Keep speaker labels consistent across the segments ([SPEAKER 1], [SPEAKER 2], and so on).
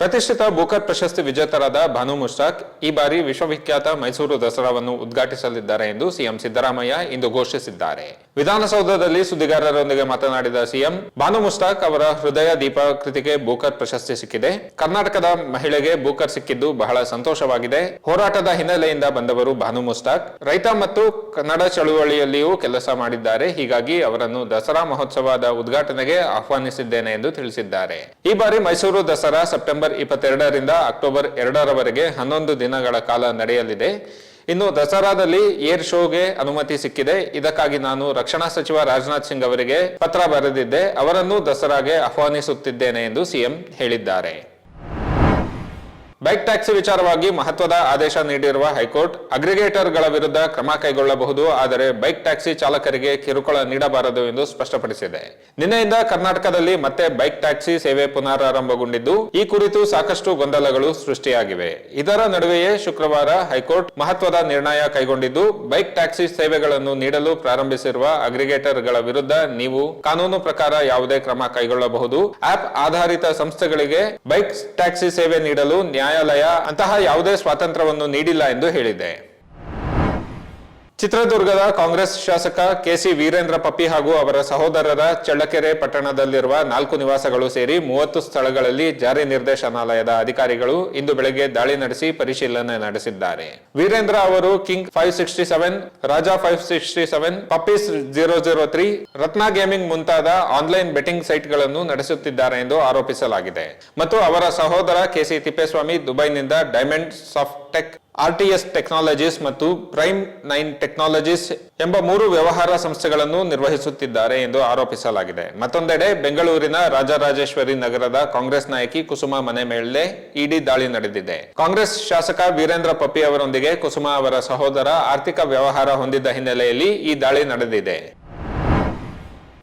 [SPEAKER 1] ಪ್ರತಿಷ್ಠಿತ ಬೂಕರ್ ಪ್ರಶಸ್ತಿ ವಿಜೇತರಾದ ಭಾನು ಮುಷ್ತಾಕ್ ಈ ಬಾರಿ ವಿಶ್ವವಿಖ್ಯಾತ ಮೈಸೂರು ದಸರಾವನ್ನು ಉದ್ಘಾಟಿಸಲಿದ್ದಾರೆ ಎಂದು ಸಿಎಂ ಸಿದ್ದರಾಮಯ್ಯ ಇಂದು ಘೋಷಿಸಿದ್ದಾರೆ. ವಿಧಾನಸೌಧದಲ್ಲಿ ಸುದ್ದಿಗಾರರೊಂದಿಗೆ ಮಾತನಾಡಿದ ಸಿಎಂ, ಭಾನು ಮುಷ್ತಾಕ್ ಅವರ ಹೃದಯ ದೀಪ ಕೃತಿಗೆ ಬೂಕರ್ ಪ್ರಶಸ್ತಿ ಸಿಕ್ಕಿದೆ. ಕರ್ನಾಟಕದ ಮಹಿಳೆಗೆ ಬೂಕರ್ ಸಿಕ್ಕಿದ್ದು ಬಹಳ ಸಂತೋಷವಾಗಿದೆ. ಹೋರಾಟದ ಹಿನ್ನೆಲೆಯಿಂದ ಬಂದವರು ಭಾನು ಮುಸ್ತಾಕ್ ರೈತ ಮತ್ತು ಕನ್ನಡ ಚಳುವಳಿಯಲ್ಲಿಯೂ ಕೆಲಸ ಮಾಡಿದ್ದಾರೆ. ಹೀಗಾಗಿ ಅವರನ್ನು ದಸರಾ ಮಹೋತ್ಸವದ ಉದ್ಘಾಟನೆಗೆ ಆಹ್ವಾನಿಸಿದ್ದೇನೆ ಎಂದು ತಿಳಿಸಿದ್ದಾರೆ. ಈ ಬಾರಿ ಮೈಸೂರು ದಸರಾ ಸೆಪ್ಟೆಂಬರ್ ಇಪ್ಪತ್ತೆರಡರಿಂದ ಅಕ್ಟೋಬರ್ ಎರಡರವರೆಗೆ ಹನ್ನೊಂದು ದಿನಗಳ ಕಾಲ ನಡೆಯಲಿದೆ. ಇನ್ನು ದಸರಾದಲ್ಲಿ ಏರ್ ಶೋಗೆ ಅನುಮತಿ ಸಿಕ್ಕಿದೆ. ಇದಕ್ಕಾಗಿ ನಾನು ರಕ್ಷಣಾ ಸಚಿವ ರಾಜನಾಥ್ ಸಿಂಗ್ ಅವರಿಗೆ ಪತ್ರ ಬರೆದಿದ್ದೆ. ಅವರನ್ನು ದಸರಾಗೆ ಆಹ್ವಾನಿಸುತ್ತಿದ್ದೇನೆ ಎಂದು ಸಿಎಂ ಹೇಳಿದ್ದಾರೆ. ಬೈಕ್ ಟ್ಯಾಕ್ಸಿ ವಿಚಾರವಾಗಿ ಮಹತ್ವದ ಆದೇಶ ನೀಡಿರುವ ಹೈಕೋರ್ಟ್ ಅಗ್ರಿಗೇಟರ್ಗಳ ವಿರುದ್ಧ ಕ್ರಮ ಕೈಗೊಳ್ಳಬಹುದು, ಆದರೆ ಬೈಕ್ ಟ್ಯಾಕ್ಸಿ ಚಾಲಕರಿಗೆ ಕಿರುಕುಳ ನೀಡಬಾರದು ಎಂದು ಸ್ಪಷ್ಟಪಡಿಸಿದೆ. ನಿನ್ನೆಯಿಂದ ಕರ್ನಾಟಕದಲ್ಲಿ ಮತ್ತೆ ಬೈಕ್ ಟ್ಯಾಕ್ಸಿ ಸೇವೆ ಪುನರಾರಂಭಗೊಂಡಿದ್ದು, ಈ ಕುರಿತು ಸಾಕಷ್ಟು ಗೊಂದಲಗಳು ಸೃಷ್ಟಿಯಾಗಿವೆ. ಇದರ ನಡುವೆಯೇ ಶುಕ್ರವಾರ ಹೈಕೋರ್ಟ್ ಮಹತ್ವದ ನಿರ್ಣಯ ಕೈಗೊಂಡಿದ್ದು, ಬೈಕ್ ಟ್ಯಾಕ್ಸಿ ಸೇವೆಗಳನ್ನು ನೀಡಲು ಪ್ರಾರಂಭಿಸಿರುವ ಅಗ್ರಿಗೇಟರ್ಗಳ ವಿರುದ್ಧ ನೀವು ಕಾನೂನು ಪ್ರಕಾರ ಯಾವುದೇ ಕ್ರಮ ಕೈಗೊಳ್ಳಬಹುದು. ಆಪ್ ಆಧಾರಿತ ಸಂಸ್ಥೆಗಳಿಗೆ ಬೈಕ್ ಟ್ಯಾಕ್ಸಿ ಸೇವೆ ನೀಡಲು ನ್ಯಾಯಾಲಯ ಅಂತಹ ಯಾವುದೇ ಸ್ವಾತಂತ್ರ್ಯವನ್ನು ನೀಡಿಲ್ಲ ಎಂದು ಹೇಳಿದೆ. ಚಿತ್ರದುರ್ಗದ ಕಾಂಗ್ರೆಸ್ ಶಾಸಕ ಕೆಸಿ ವೀರೇಂದ್ರ ಪಪ್ಪಿ ಹಾಗೂ ಅವರ ಸಹೋದರರ ಚಳ್ಳಕೆರೆ ಪಟ್ಟಣದಲ್ಲಿರುವ ನಾಲ್ಕು ನಿವಾಸಗಳು ಸೇರಿ ಮೂವತ್ತು ಸ್ಥಳಗಳಲ್ಲಿ ಜಾರಿ ನಿರ್ದೇಶನಾಲಯದ ಅಧಿಕಾರಿಗಳು ಇಂದು ಬೆಳಗ್ಗೆ ದಾಳಿ ನಡೆಸಿ ಪರಿಶೀಲನೆ ನಡೆಸಿದ್ದಾರೆ. ವೀರೇಂದ್ರ ಅವರು king five sixty seven, Raja five sixty seven puppies zero zero three, Ratna gaming ಮುಂತಾದ ಆನ್ಲೈನ್ ಬೆಟ್ಟಿಂಗ್ ಸೈಟ್ಗಳನ್ನು ನಡೆಸುತ್ತಿದ್ದಾರೆ ಎಂದು ಆರೋಪಿಸಲಾಗಿದೆ. ಮತ್ತು ಅವರ ಸಹೋದರ ಕೆಸಿ ತಿಪ್ಪೇಸ್ವಾಮಿ ದುಬೈನಿಂದ diamond soft T RTS technologies ಮತ್ತು ಪ್ರೈಮ್ ನೈನ್ ಟೆಕ್ನಾಲಜೀಸ್ ಎಂಬ ಮೂರು ವ್ಯವಹಾರ ಸಂಸ್ಥೆಗಳನ್ನು ನಿರ್ವಹಿಸುತ್ತಿದ್ದಾರೆ ಎಂದು ಆರೋಪಿಸಲಾಗಿದೆ. ಮತ್ತೊಂದೆಡೆ ಬೆಂಗಳೂರಿನ ರಾಜರಾಜೇಶ್ವರಿ ನಗರದ ಕಾಂಗ್ರೆಸ್ ನಾಯಕಿ ಕುಸುಮಾ ಮನೆ ಮೇಲೆ ಇಡಿ ದಾಳಿ ನಡೆದಿದೆ. ಕಾಂಗ್ರೆಸ್ ಶಾಸಕ ವೀರೇಂದ್ರ ಪಪ್ಪಿ ಅವರೊಂದಿಗೆ ಕುಸುಮಾ ಅವರ ಸಹೋದರ ಆರ್ಥಿಕ ವ್ಯವಹಾರ ಹೊಂದಿದ್ದ ಹಿನ್ನೆಲೆಯಲ್ಲಿ ಈ ದಾಳಿ ನಡೆದಿದೆ.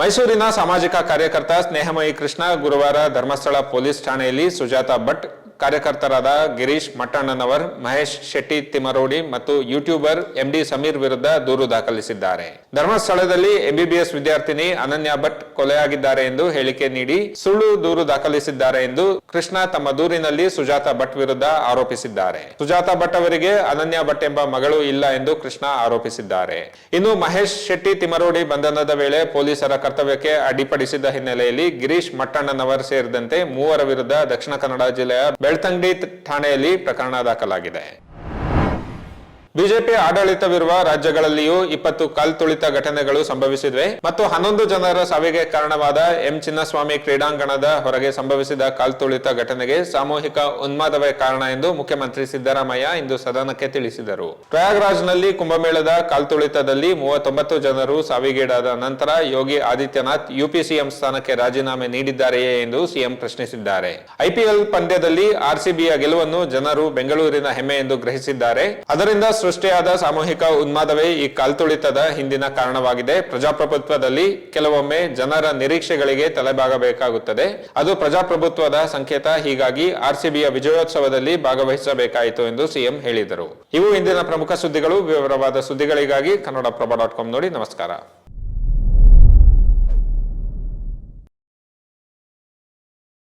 [SPEAKER 1] ಮೈಸೂರಿನ ಸಾಮಾಜಿಕ ಕಾರ್ಯಕರ್ತ ಸ್ನೇಹಮಯಿ ಕೃಷ್ಣ ಗುರುವಾರ ಧರ್ಮಸ್ಥಳ ಪೊಲೀಸ್ ಠಾಣೆಯಲ್ಲಿ ಸುಜಾತಾ ಭಟ್ ಕಾರ್ಯಕರ್ತರಾದ ಗಿರೀಶ್ ಮಟ್ಟಣ್ಣನವರ್, ಮಹೇಶ್ ಶೆಟ್ಟಿ ತಿಮರೋಡಿ ಮತ್ತು ಯೂಟ್ಯೂಬರ್ ಎಂಡಿ ಸಮೀರ್ ವಿರುದ್ಧ ದೂರು ದಾಖಲಿಸಿದ್ದಾರೆ. ಧರ್ಮಸ್ಥಳದಲ್ಲಿ ಎಂಬಿಬಿಎಸ್ ವಿದ್ಯಾರ್ಥಿನಿ ಅನನ್ಯ ಭಟ್ ಕೊಲೆಯಾಗಿದ್ದಾರೆ ಎಂದು ಹೇಳಿಕೆ ನೀಡಿ ಸುಳ್ಳು ದೂರು ದಾಖಲಿಸಿದ್ದಾರೆ ಎಂದು ಕೃಷ್ಣ ತಮ್ಮ ದೂರಿನಲ್ಲಿ ಸುಜಾತ ಭಟ್ ವಿರುದ್ಧ ಆರೋಪಿಸಿದ್ದಾರೆ. ಸುಜಾತ ಭಟ್ ಅವರಿಗೆ ಅನನ್ಯ ಭಟ್ ಎಂಬ ಮಗಳು ಇಲ್ಲ ಎಂದು ಕೃಷ್ಣ ಆರೋಪಿಸಿದ್ದಾರೆ. ಇನ್ನು ಮಹೇಶ್ ಶೆಟ್ಟಿ ತಿಮರೋಡಿ ಬಂಧನದ ವೇಳೆ ಪೊಲೀಸರ ಕರ್ತವ್ಯಕ್ಕೆ ಅಡ್ಡಿಪಡಿಸಿದ ಹಿನ್ನೆಲೆಯಲ್ಲಿ ಗಿರೀಶ್ ಮಟ್ಟಣ್ಣನವರ್ ಸೇರಿದಂತೆ ಮೂವರ ವಿರುದ್ಧ ದಕ್ಷಿಣ ಕನ್ನಡ ಜಿಲ್ಲೆಯ ಬೆಳ್ತಂಗಡಿ ಠಾಣೆಯಲ್ಲಿ ಪ್ರಕರಣ ದಾಖಲಾಗಿದೆ. ಬಿಜೆಪಿ ಆಡಳಿತವಿರುವ ರಾಜ್ಯಗಳಲ್ಲಿಯೂ ಇಪ್ಪತ್ತು ಕಲ್ತುಳಿತ ಘಟನೆಗಳು ಸಂಭವಿಸಿವೆ ಮತ್ತು ಹನ್ನೊಂದು ಜನರ ಸಾವಿಗೆ ಕಾರಣವಾದ ಎಂ ಚಿನ್ನಸ್ವಾಮಿ ಕ್ರೀಡಾಂಗಣದ ಹೊರಗೆ ಸಂಭವಿಸಿದ ಕಾಲ್ತುಳಿತ ಘಟನೆಗೆ ಸಾಮೂಹಿಕ ಉನ್ಮಾದವೇ ಕಾರಣ ಎಂದು ಮುಖ್ಯಮಂತ್ರಿ ಸಿದ್ದರಾಮಯ್ಯ ಇಂದು ಸದನಕ್ಕೆ ತಿಳಿಸಿದರು. ಪ್ರಯಾಗ್ರಾಜ್ನಲ್ಲಿ ಕುಂಭಮೇಳದ ಕಾಲ್ತುಳಿತದಲ್ಲಿ ಮೂವತ್ತೊಂಬತ್ತು ಜನರು ಸಾವಿಗೀಡಾದ ನಂತರ ಯೋಗಿ ಆದಿತ್ಯನಾಥ್ ಯುಪಿಸಿಎಂ ಸ್ಥಾನಕ್ಕೆ ರಾಜೀನಾಮೆ ನೀಡಿದ್ದಾರೆಯೇ ಎಂದು ಸಿಎಂ ಪ್ರಶ್ನಿಸಿದ್ದಾರೆ. ಐಪಿಎಲ್ ಪಂದ್ಯದಲ್ಲಿ ಆರ್ಸಿಬಿಯ ಗೆಲುವನ್ನು ಜನರು ಬೆಂಗಳೂರಿನ ಹೆಮ್ಮೆ ಎಂದು ಗ್ರಹಿಸಿದ್ದಾರೆ. ಅದರಿಂದ ಸೃಷ್ಟಿಯಾದ ಸಾಮೂಹಿಕ ಉನ್ಮಾದವೇ ಈ ಕಾಲ್ತುಳಿತದ ಹಿಂದಿನ ಕಾರಣವಾಗಿದೆ. ಪ್ರಜಾಪ್ರಭುತ್ವದಲ್ಲಿ ಕೆಲವೊಮ್ಮೆ ಜನರ ನಿರೀಕ್ಷೆಗಳಿಗೆ ತಲೆಬಾಗಬೇಕಾಗುತ್ತದೆ. ಅದು ಪ್ರಜಾಪ್ರಭುತ್ವದ ಸಂಕೇತ. ಹೀಗಾಗಿ ಆರ್ಸಿಬಿಯ ವಿಜಯೋತ್ಸವದಲ್ಲಿ ಭಾಗವಹಿಸಬೇಕಾಯಿತು ಎಂದು ಸಿಎಂ ಹೇಳಿದರು. ಇವು ಇಂದಿನ ಪ್ರಮುಖ ಸುದ್ದಿಗಳು. ವಿವರವಾದ ಸುದ್ದಿಗಳಿಗಾಗಿ ಕನ್ನಡ ಪ್ರಭ ಡಾಟ್ ಕಾಮ್ ನೋಡಿ ನಮಸ್ಕಾರ.